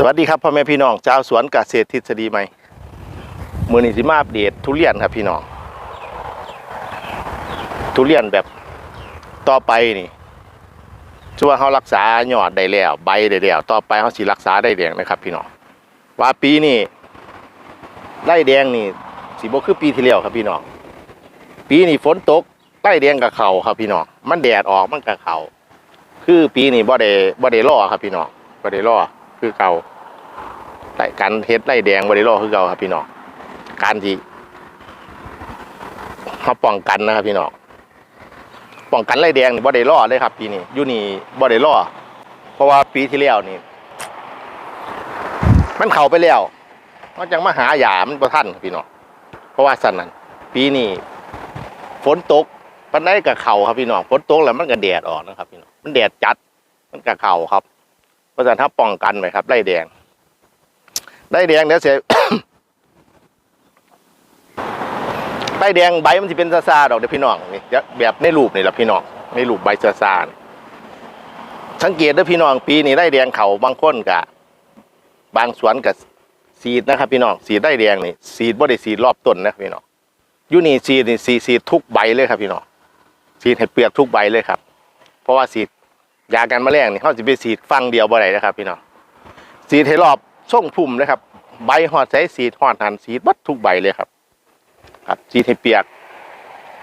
สวัสดีครับพ่อแม่พี่น้องชาวสวนเกษตรทฤษฎีใหม่มือนี้สิมาอัปเดตทุเรียนครับพี่น้อง ทุเรียนแบบต่อไปนี่ชัวาเขารักษายอดได้แล้วใบได้แล้วต่อไปเขาสิรักษาได้แดงนะครับ พี่น้องว่าปีนี้ไล่แดงนี่สิบ่คือปีที่แล้วครับพี่น้องปีนี้ฝนตกไล่แดงกับเขาครับพี่น้องมันแดดออกมันกับเขาคือปีนี้บ่ได้บ่ได้รอครับพี่น้องบ่ได้รอ คือเก่าแต่การเฮ็ดไล่แดงบริโลคือเก่าครับพี่น้องการที่เขาป้องกันนะครับพี่น้องป้องกันไล่แดงบ่ได้ล่อเลยครับปีนี้อยู่นี่บ่ได้ล่อเพราะว่าปีที่แล้วนี่ มันเข้าไปแล้วมันจังมาหาหยามันบ่ทันพี่น้องเพราะว่าสันนั้นปีนี้ฝนตกปานใดกับเข่าครับพี่น้องฝนตกแล้วมันก็แดดออกนะครับพี่น้องมันแดดจัดมันกับเข่าครับ เพราะฉะนั้นถ้าป้องกันไว้ครับไล่แดงไล่แดงเดี๋ยวเสียไล่แดงใบมันจะเป็นซาซาดอกเดี๋ยวพี่น้องนี่แบบในรูปนี่แหละพี่น้องในรูปใบซาซาสังเกตด้วยพี่น้องปีนี้ไล่แดงเขาบางคนกะ บางสวนกับสีดนะครับ พี่น้องสีดไล่แดงนี่สีดบ่ได้สีดรอบต้นนะพี่น้องยูนี่สีดนี่สีสีดทุกใบเลยครับ พี่น้องสีดให้เปลือกทุกใบเลยครับ เพราะว่าสีด ยากันแมลงนี่เขาจะไปฉีดฟังเดียวบ่ได้นะครับพี่น้องฉีดให้รอบช่องพุ่มนะครับ ใบหอดใช้ฉีดหอดหันฉีดบัดทุกใบเลยครับ ครับฉีดให้เปียก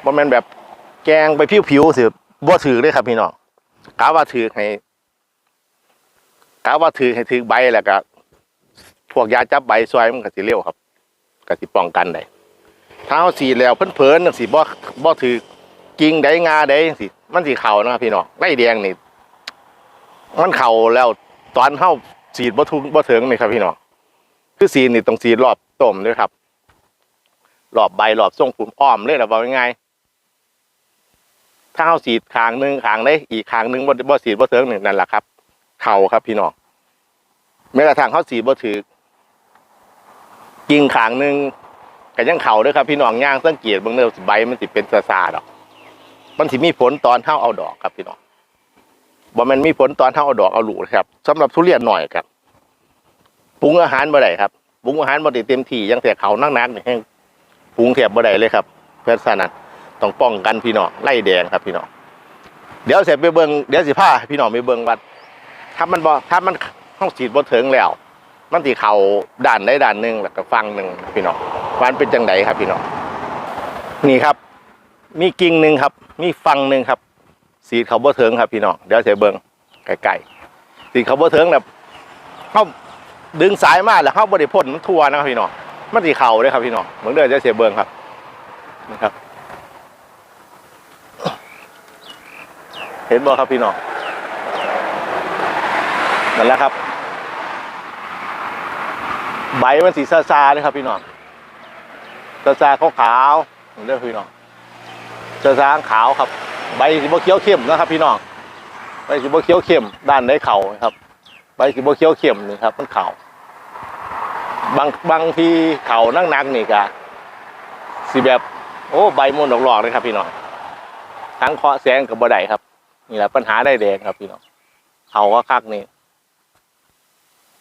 บ่แม่นแบบแกงไปผิวๆสิบ่ถือเลยครับ พี่น้องกาว่าถือให้กาว่าถือให้ถือใบแล้วก็พวกยาจับใบซอยมันก็สิเร็วครับก็สิป้องกันได้ถ้าเฮาฉีดแล้วเพิ่นๆจังสิบ่บ่ถือกิ่งใดงาใดจังสิมันสิเข้านะครับพี่น้องไล่แดงนี่ มันเข่าแล้วตอนเข้าสีดบ่ทุงบ่ถึงนี่ครับพี่น้องคือสีนี่ต้องสีรอบต้มด้วยครับรอบใบรอบทรงผมอ้อมเลยนะบอกง่ายๆถ้าเข้าสีดขางหนึ่งขางได้อีกขางหนึ่งบ่บ่สีดบ่ถึงหนี่งนั่นแหละครับ เข่าครับพี่น้องแม้กระทั่งเข้าสีดบ่ถือกิ่งขางหนึ่งก็ยังเข่าด้วยครับ พี่น้องย่างสังเกตเบางเนื้อใบมันสิเป็นซาๆดอก มันสิมีผลตอนเท่าเอาดอกครับพี่น้อง บ่แมันมีผลตอนเท่าเอาดอกเอาหลูนะครับสำหรับทุเรียนหน่อยครับปรุงอาหารบ่ได้ครับปรุงอาหารบ่ได้เต็มที่ยังแต่เขานักนักๆนี่แห้งปรุงเทียบบ่ได้เลยครับเพื่อนสนัดต้องป้องกันพี่น้องไล่แดงครับพี่น้องเดี๋ยวเสร็จไปเบิ่งเดี๋ยวสิพาพี่น้องไปเบิ่งว่าถ้ามันบ่ถ้ามันห้องฉีดบ่ถึงแล้ว มันสิเขาด้านใดด้านหนึ่งแล้วก็ฟังหนึ่งพี่น้องวันเป็นจังไดครับพี่น้องนี่ครับ มีกิ่งหนึ่งครับ มีฟังหนึ่งครับ สีเขาบ่เถิงครับพี่น้องเดี๋ยวเสียเบิงไกลๆสีเขาบ่เถิงแบบเขาดึงสายมาแล้วเขาบ่ได้พ่นมันทั่วนะครับพี่น้องมันสีเข่าเลยครับพี่น้องเหมือนเดิมจะเสียเบิงครับนะครับ เห็นบ่ครับพี่น้องนั่นแหละครับ ใบมันสีซาๆเลยครับพี่น้องซาๆขาวๆเหมือนเดิมพี่น้องซาๆขาวครับ ใบสีบเขียวเข้มนะครับ พี่น้องใบสีบเขียวเข้มด้านได้เข่าครับ ใบสีบเขียวเข้มนี่ครับ มันเข่าบางบางทีเข่านั่งนักนี่กะสีแบบโอ้ใบมนดอกหลอกเลยครับ พี่น้องทั้งเคาะแสงกับบ่ไดครับ นี่แหละปัญหาได้แดงครับ พี่น้องเข่าก็คักนี่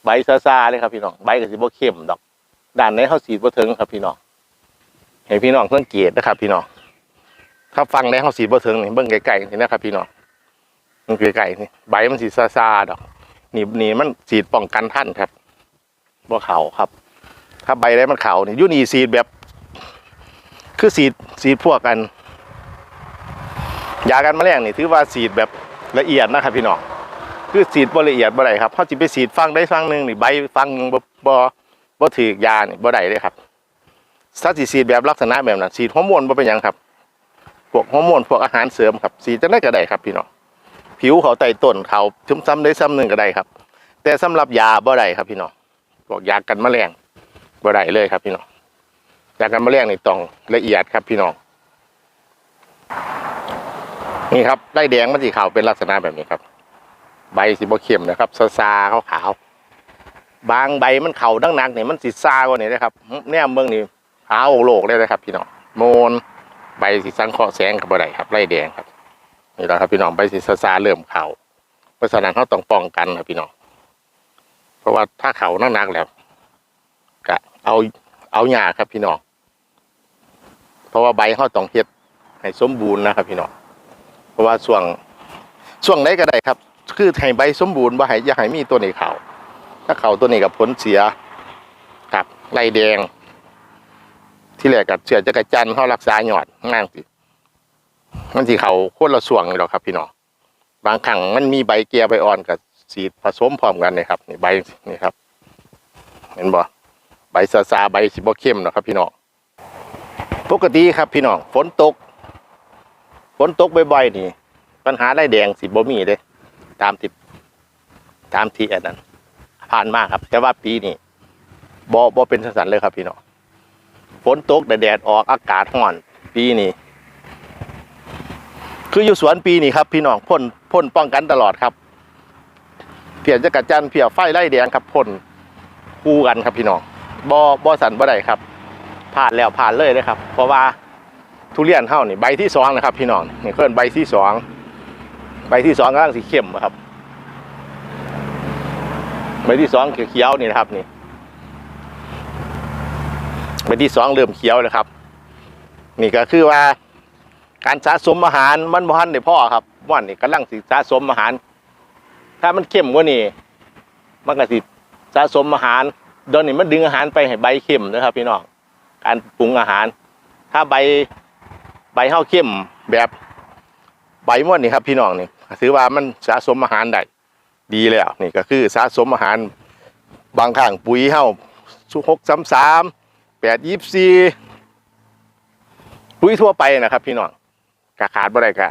ใบซาๆเลยครับพี่น้องใบกับสีบเข้มดอก ด้านไหนเขาสีบ่ถึงครับ พี่น้องให้พี่น้องสังเกตนะครับ พี่น้อง ถ้าฟังได้เขาสีบ่เทิงนี่เบิ่งไกลๆนี่นะครับพี่น้องมันไกลๆนี่ใบมันสีซาๆดอกนี่นี่มันสีป้องกันท่านครับบ่เขาครับ ถ้าใบได้มันเขานี่อยูนี่สีแบบ คือสีสีพวกกันยากันแมลงนี่ถือว่าสีดแบบละเอียดนะครับพี่น้องคือสีดบ่ละเอียดบ่ได้ครับเขาสิไปสีดฟังได้ฟังหนึ่งนี่ใบฟังบ่บ่บ่ถือยานี่บ่ได้เลยครับถ้าสิสีดแบบลักษณะแบบนั้นสีดฮอร์โมนบ่เป็นยังครับ พวกฮอร์โมนพวกอาหารเสริมครับสีจะได้ก็ได้ครับพี่น้องผิวเขาไต่ต้นเขาชุ่มซ้ำได้ซ้ำหนึ่งก็ได้ครับ แต่สำหรับยาบ่ได้ครับพี่น้องพวกยากันแมลงบ่ได้เลยครับพี่น้องยากันแมลงนี่ต้องละเอียดครับพี่น้องนี่ครับได้แดงมันสีขาวเป็นลักษณะแบบนี้ครับ ใบสีบ่เข้มนะครับซาซาขาวขาวบางใบมันเข่าดังนักนี่มันสีซากว่านี่นะครับเนี่ยเมืองนี่ขาวโลกเลยนะครับ พี่น้องโมน ใบสีสังเคราะห์แสงกับอะไรครับไล่แดงครับนี่แหละครับพี่น้องใบสีซาซาเริ่มเข่าเพราะฉะนั้นเขาต้องป้องกันครับพี่น้องเพราะว่าถ้าเขาหนักแล้วก็เอาเอาหญ้าครับพี่น้องเพราะว่าใบเขาต้องเฮ็ดให้สมบูรณ์นะครับ พี่น้องเพราะว่าช่วงช่วงไหนก็ได้ครับ คือให้ใบสมบูรณ์บ่ให้อย่าให้มีตัวในเขาถ้าเข่าตัวนี้กับผลเสียครับไรแดง ที่แรกกับเสือจักรจันทร์เขารักษาหยอดนั่งสิมันสิเขาโคตรละส่วงเลยหรอกครับ พี่น้องบางครั้งมันมีใบเกียร์ใบอ่อนกับสีผสมพร้อมกันเลยครับนี่ใบนี่ครับ เห็นบ่ใบซาซาใบสีบ่เข้มนะครับ พี่น้องปกติครับ พี่น้องฝนตกฝนตกบ่อยๆนี่ ปัญหาได้แดงสิบ่มีเลยตามที่ตามที่อันนั้นผ่านมากครับ แต่ว่าปีนี้บ่บ่เป็นสันเลยครับ พี่น้อง ฝนตกแต่แดดออกอากาศร้อนปีนี้คืออยู่สวนปีนี้ครับ พี่น้องพ่นพ่นป้องกันตลอดครับเพียรจะกระจันเพียไฟไล่แดงครับพ่นคู่กันครับพี่น้องบ่บ่สันบ่ได้ครับ ผ่านแล้วผ่านเลยนะครับ เพราะว่าทุเรียนเท่านี่ใบที่สองนะครับ พี่น้องนี่เพิ่นใบที่สองใบที่สองกำลังสีเข้มครับใบที่สองเขียวๆนี่นะครับนี่ ใบที่สองเริ่มเขียวแล้วครับ นี่ก็คือว่า การสะสมอาหารมันบ่ทันได้พ่อครับว่านนี่กำลังสิสะสมอาหาร ถ้ามันเข้มกว่านี้มันก็สิสะสมอาหารดี๋ยวนี้มันดึงอาหารไปให้ใบเข้มนะครับ พี่น้องการปรุงอาหาร ถ้าใบใบเฮาเข้มแบบใบม่วนนี่ครับ พี่น้องนี่ถือว่ามันสะสมอาหารได้ดีแล้วนี่ก็คือสะสมอาหารบางครั้งปุ๋ยเฮาสุหกสามสาม แปดยี่สี่ปุ๋ยทั่วไปนะครับ พี่น้องกะขาดบ่ได้กะ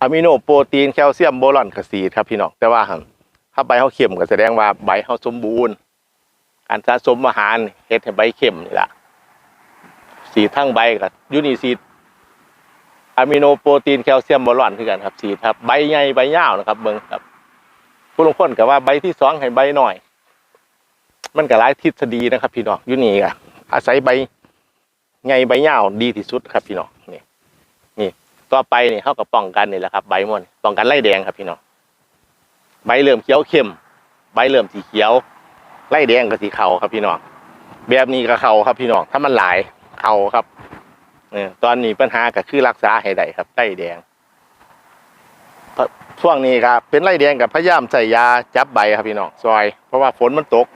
อะมิโนโปรตีนแคลเซียมโบรอนกระสีครับพี่น้องแต่ว่าถ้าใบเฮาเข้มก็แสดงว่าใบเฮาสมบูรณ์การสะสมอาหารเฮ็ดให้ใบเข้มนี่แหละสีทั้งใบกับยูนิซีดอะมิโนโปรตีนแคลเซียมโบรอนคือกันครับสีครับใบใหญ่ใบยาวนะครับเบิ่งครับผู้ลงคนก็ว่าใบที่สองให้ใบหน่อย มันก็หลายทฤษฎีนะครับ พี่น้องยูนี่ก็ อาศัยใบไงใบยาดีที่สุดครับพี่น้องนี่นี่ต่อไปนี่เขากับป้องกันนี่แหละครับ ใบม่วนป้องกันไล่แดงครับพี่น้องใบเริ่มเขียวเข้ม ใบเริ่มสีเขียว ไล่แดงกับสีเขาครับพี่น้องแบบนี้ก็เขาครับพี่น้องถ้ามันหลายเขาครับเนี่ยตอนนี้ปัญหาก็คือรักษาให้ได้ครับไล่แดงช่วงนี้ครับ เป็นไล่แดงกับพยายามใส่ยาจับใบครับพี่น้องซอย เพราะว่าฝนมันตก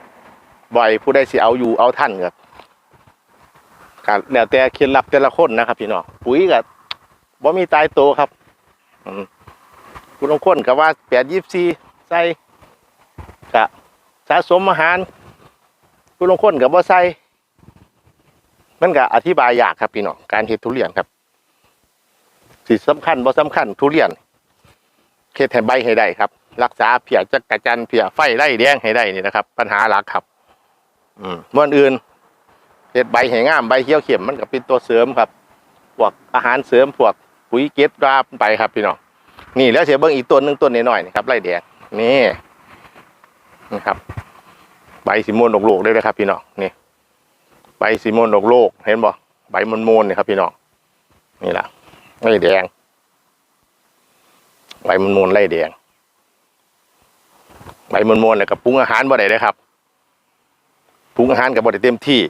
บ่อยผู้ใดสิเอาอยู่เอาท่านครับ การแล้วแต่เคล็ดลับแต่ละคนนะครับพี่น้องปุ๋ยกับบ่มีตายโตครับคุณลงคนกับว่าแปดยี่สี่ใส่กะสะสมอาหารคุณลงคนกับว่าใส่มันก็อธิบายยากครับพี่น้องการเฮ็ดทุเรียนครับสิสำคัญบ่สำคัญทุเรียนเฮ็ดให้ใบให้ได้ครับ รักษาเพียจักระจันเพียไฟไล่แดงให้ได้นี่นะครับ ปัญหาหลักครับ อืมม้วนอื่น เห็ดใบแห้งามใบเขียวเข็มมันก็เป็นตัวเสริมครับพวกอาหารเสริมพวกปุ๋ยเก็ดราบไปครับพี่น้องนี่แล้วเสียเบิ้งอีกตัวหนึ่งตัวน้อยๆนี่ครับไล่แดงนี่นี่ครับใบสีม่วงดอกโลกได้เลยครับพี่น้องนี่ใบสีม่วงดอกโลกเห็นบ่ใบมันม่วงนี่ครับพี่น้องนี่แหละไล่แดงใบมันม่วงไล่แดงใบมันม่วงเนี่ยกับปรุงอาหารบ่ได้เลยครับปรุงอาหารกับบไดเต็มที่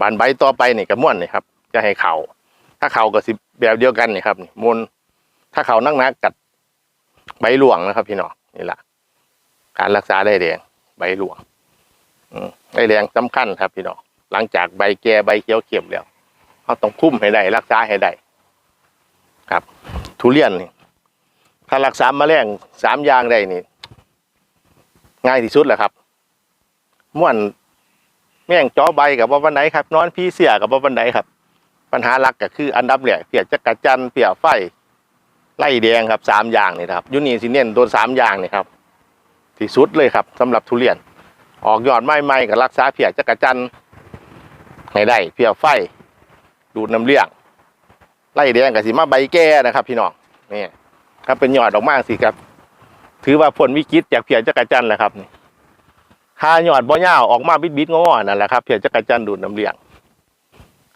บานใบต่อไปนี่กับม่วนนี่ครับจะให้เขาถ้าเขาก็สิแบบเดียวกันนี่ครับนี่มนถ้าเขานักนักกัดใบหลวงนะครับ พี่น้องนี่แหละการรักษาได้แดงใบหลวงอได้แดงสำคัญครับ พี่น้องหลังจากใบแก่ใบเขียวเข็มแล้วเราต้องคุ้มให้ได้รักษาให้ได้ครับ ทุเรียนนี่ถ้ารักษามาแมลงสามอย่างได้นี่ ง่ายที่สุดแหละครับ ม่วน แม่งจอใบกับว่าวันไหนครับ นอนพี่เสียกับว่าวันไหนครับ ปัญหาหลักก็คืออันดับแรกเปียกจักระจันเปียกไฟไล่แดงครับสามอย่างนี่ครับยูนี่สิเน้นตัวสามอย่างนี่ครับที่สุดเลยครับสำหรับทุเรียน ออกยอดไม้ไม้กับรักษาเปียกจักระจันให้ได้เปียกไฟ ดูดน้ำเลี้ยง ไล่แดงกับสีมาใบแก่นะครับ พี่น้องนี่ครับเป็นยอดออกมาสิครับ ถือว่าผลวิกฤตจากเปียกจักระจันแหละครับนี่ หาหยอดบ่ยาวออกมาบิดบิดงอๆนั่นแหละครับเพียจักระจันดูดน้ำเลี้ยง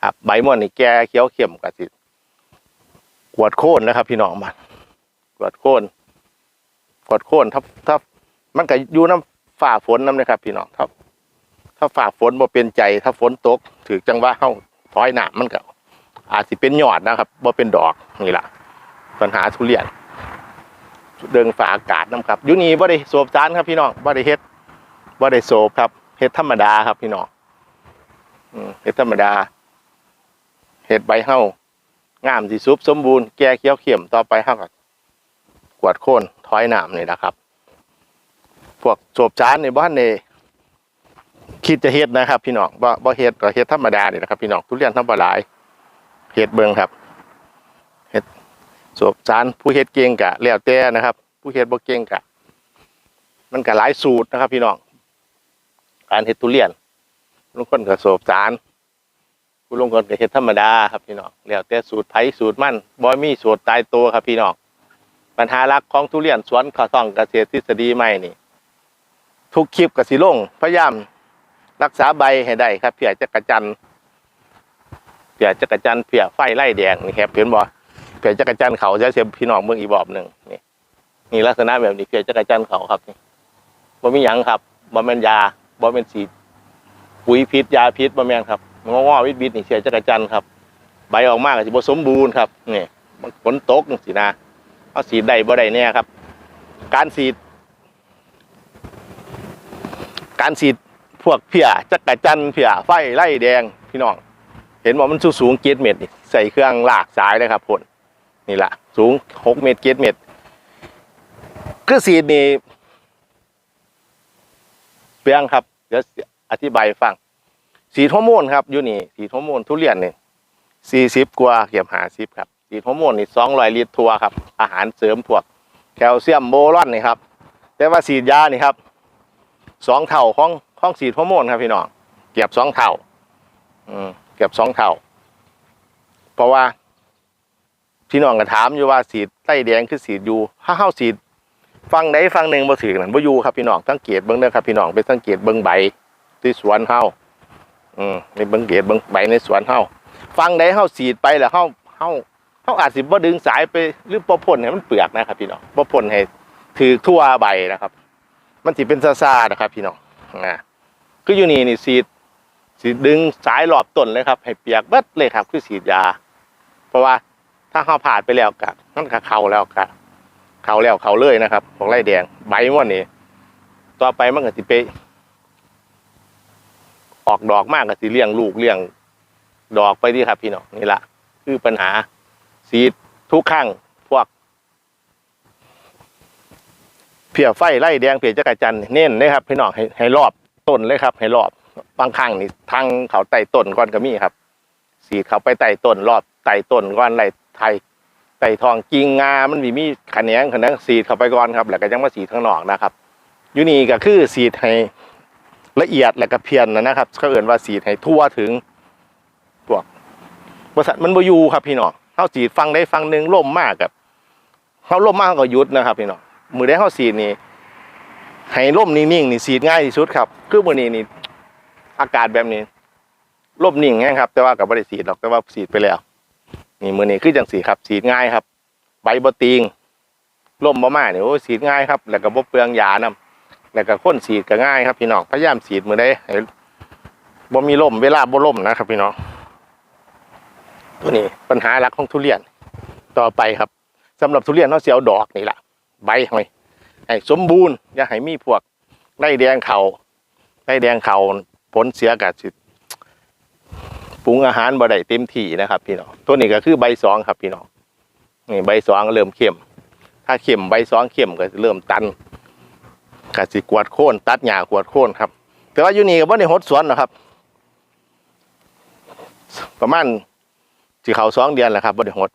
ครับใบม่อนนี่แก่เขียวเข้มกะสิกวดโค่นนะครับ พี่น้องมันกวดโค่นกวดโค่นถ้าถ้ามันก็อยู่น้ำฝ่าฝนน้ำนะครับ พี่น้องถ้าถ้าฝ่าฝนบ่เป็นใจ ถ้าฝนตกถือจังว่าเฮาถอยหนามันก็อาจสิเป็นยอดนะครับบ่เป็นดอกนี่ล่ะปัญหาทุเรียน เดิงฝ่าอากาศน้ำครับอยูนี่บ่ได้โสบสารครับพี่น้องบ่ได้เฮ็ด บ่ได้โสบครับเฮ็ดธรรมดาครับพี่น้องเฮ็ดธรรมดาเฮ็ดใบเฮางามสิสุบสมบูรณ์แก่เขียวเข็มต่อไปเฮาก็กวดโค่นถอยหน้ำนี่นะครับ พวกโสบสารในบ้านในคิดจะเฮ็ดนะครับ พี่น้องบ่บ่เฮ็ดก็เฮ็ดธรรมดานี่นะครับ พี่น้องทุเรียนธรรมดายเฮ็ดเบิงครับสวบสารผู้เฮ็ดเก่งกะแล้วแต่นะครับ ผู้เฮ็ดบ่เก่งกะมันก็หลายสูตรนะครับ พี่น้อง การเฮ็ดทุเรียนลุงคนก็สบสารผู้ลุงคนก็เฮ็ดธรรมดาครับพี่น้องแล้วแต่สูตรไผสูตรมันบ่มีสูตรตายตัวครับพี่น้องปัญหาหลักของทุเรียนสวนข้าวต้องเกษตรทฤษฎีใหม่นี่ทุกคลิปก็สิลงพยายามรักษาใบให้ได้ครับเพื่อจักรจันเพื่อจักรจันเพื่อไฟไล่แดงนี่ครับเห็นบ่เพียจักรจันเขาจะเสียพี่น้องเมืองอีบอบหนึ่งนี่นี่ลักษณะแบบนี้เพียจักรจันเขาครับนี่บ่มีหยังครับบ่แม่นยา บ่แม่นสีปุ๋ยพิษยาพิษบ่แม่นครับงองอวิดวิดนี่เพียจักรจันทร์ครับใบออกมากสิบ่สมบูรณ์ครับนี่มันฝนตกจังสีนะเอาสีดได้บ่ได้แน่ครับ การสีด การสีดพวกเพียจักรจันทร์เพียไฟไล่แดงพี่น้อง เห็นว่ามันสูงสูงเจ็ดเมตรนี่ใส่เครื่องลากสายเลยครับพ่นนี่แหละสูงหกเมตรเจ็ดเมตรคือสีดนี่เปียงครับ ดี๋ยวอธิบายฟัง สีดฮอร์โมนครับอยู่นี่สีดฮอร์โมนทุเรียนนี่สี่สิบกว่าเกือบหาสิบครับสีดฮอร์โมนนี่สองร้อยลิตรทัวครับ อาหารเสริมพวกแคลเซียมโบรอนนี่ครับ แต่ว่าสีดยานี่ครับสองเท่าของของสีดฮอร์โมนครับพี่น้องเกือบสองเท่า อืมเกือบสองเท่า เพราะว่าพี่น้องก็ถามอยู่ว่าสีไต้แดงคือสีอยู่ถ้าเข้าสี ฟังใดฟังหนึ่งบ่ถือนั่นบ่อยู่ครับพี่น้องสังเกตเบิ่งเด้อครับพี่น้องไปสังเกตเบิ่งใบที่สวนเฮาอืมในเบิ่งเกตเบิ่งใบในสวนเฮาฟังใดเฮาสีดไปแล้วเฮาเฮาเฮาอาจสิบ่ดึงสายไปหรือบ่พ่นให้มันเปลือกนะครับ พี่น้องบ่พ่นให้ถือทั่วใบนะครับ มันสิเป็นซ่าๆนะครับ พี่น้องนะคืออยู่นี่นี่สีดสีดึงสายหลอบต้นเลยครับ ให้เปียกเบิดเลยครับ คือฉีดยา เพราะว่าถ้าเขาผ่านไปแล้วกะมันก็เขาแล้วกะ เขาแล้วเขาเลยนะครับของไร่แดงใบมันนี่ต่อไปมันก็สิไปออกดอกมากก็สิเลี้ยงลูกเลี้ยง ดอกไปดีครับ พี่น้องนี่ละคือปัญหาสีทุกครั้งพวก เพียไฟไล่แดงเพียจักรจันทร์เน้นเลยครับ พี่น้องให้ให้รอบต้นเลยครับ ให้รอบบางครั้งนี่ทางเขาไต่ต้นก่อนก็มีครับ สีเขาไปไต่ต้นรอบไต่ต้นก่อนไล่ไทย ไต่ทองกิ่งงา มันมีมีขะแหนงขะแหนงสีดเข้าไปก่อนครับ แล้วก็ยังมาสีดข้างนอกนะครับอยูนี่ก็คือสีดให้ละเอียดแล้วก็เพียนนะนะครับเขาเอื่นว่าสีดให้ทั่วถึงพวกบริษัทมันบอยู่ครับพี่น้องเขาสีดฟังได้ฟังหนึ่งล่มมากครับเขาล่มมากก็ยุดนะครับ พี่น้องมือได้เขาสีดนี่ให้ล่มนิ่งๆนี่สีดง่ายที่สุดครับ คือมือนี้นี่อากาศแบบนี้ลมนิ่งแห้งครับ แต่ว่ากับบริสีดหรอกแต่ว่าสีดไปแล้ว นี่มือนี้คือจังสีครับสีง่ายครับ ใบบติงลมบ่มาเนี่ยโอ้สีง่ายครับ แล้วก็บ่เปลืองยานํแล้วก็พ่นสีก็ง่ายครับพี่น้องพยายามสีมือได้บ่มีลมเวลาบ่ลมนะครับ พี่น้องตัวนี้ปัญหาหลักของทุเรียนต่อไปครับสำหรับทุเรียนเราเสียวดอกนี่แหละใบให้ให้สมบูรณ์อย่าให้มีพวกไร่แดงเขาไข่แดงเขาผลเสียกับสิ ปรุงอาหารบ่ได้เต็มที่นะครับ พี่น้องตัวนี้ก็คือใบสองครับพี่น้องนี่ใบสองเริ่มเข้ม ถ้าเข้มใบสองเข้มก็เริ่มตันก็สิกวาดโค่นตัดหญ้ากวดโค่นครับ แต่ว่าอยู่นี่ก็บ่ได้หดสวนนะครับ ประมาณสิเขาสองเดือนแหละครับบ่ได้หด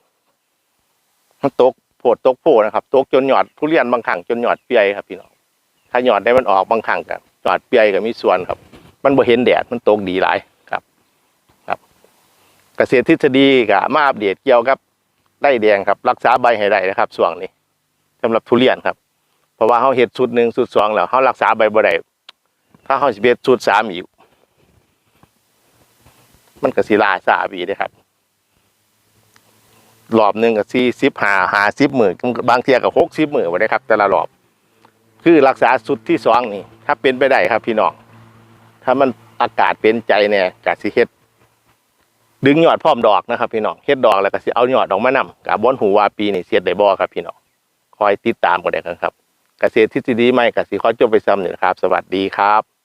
มันตกโพดตกโพนะครับตกจนหยอดทุเรียนบางครั้งจนหยอดเปียครับพี่น้องถ้าหยอดได้มันออกบางครั้งกันจอดเปียก็มีส่วนครับ มันบ่เห็นแดดมันตกดีหลาย เกษตรทฤษฎีกับมาอัปเดตเกี่ยวกับไร่แดงครับรักษาใบให้ได้นะครับส่วงนี้สำหรับทุเรียนครับ เพราะว่าเขาเห็ดสุดหนึ่งสุดสองแล้วเขารักษาใบบ่ได้ถ้าเขาสิเบ็ดสุดสามอีกมันก็สิลาสาบีเด้อครับรอบหนึ่งก็สี่สิบหาหาสิบหมื่นบางเทียก็หกสิบหมื่นไปครับ แต่ละรอบ คือรักษาสุดที่สองนี่ ถ้าเป็นไปได้ครับพี่น้องถ้ามันอากาศเป็นใจเนี่ยกะสิเฮ็ด ดึงยอดพร้อมดอกนะครับพี่น้องเฮ็ดดอกแล้วก็สิเอายอดดอกมานำกับบอนหูวาปีนี่เสียดได้บ่ครับพี่น้องคอยติดตามกันได้ครับ เกษตรทฤษฎีใหม่กสิขอจบไปซ้ำนี่นะครับ สวัสดีครับ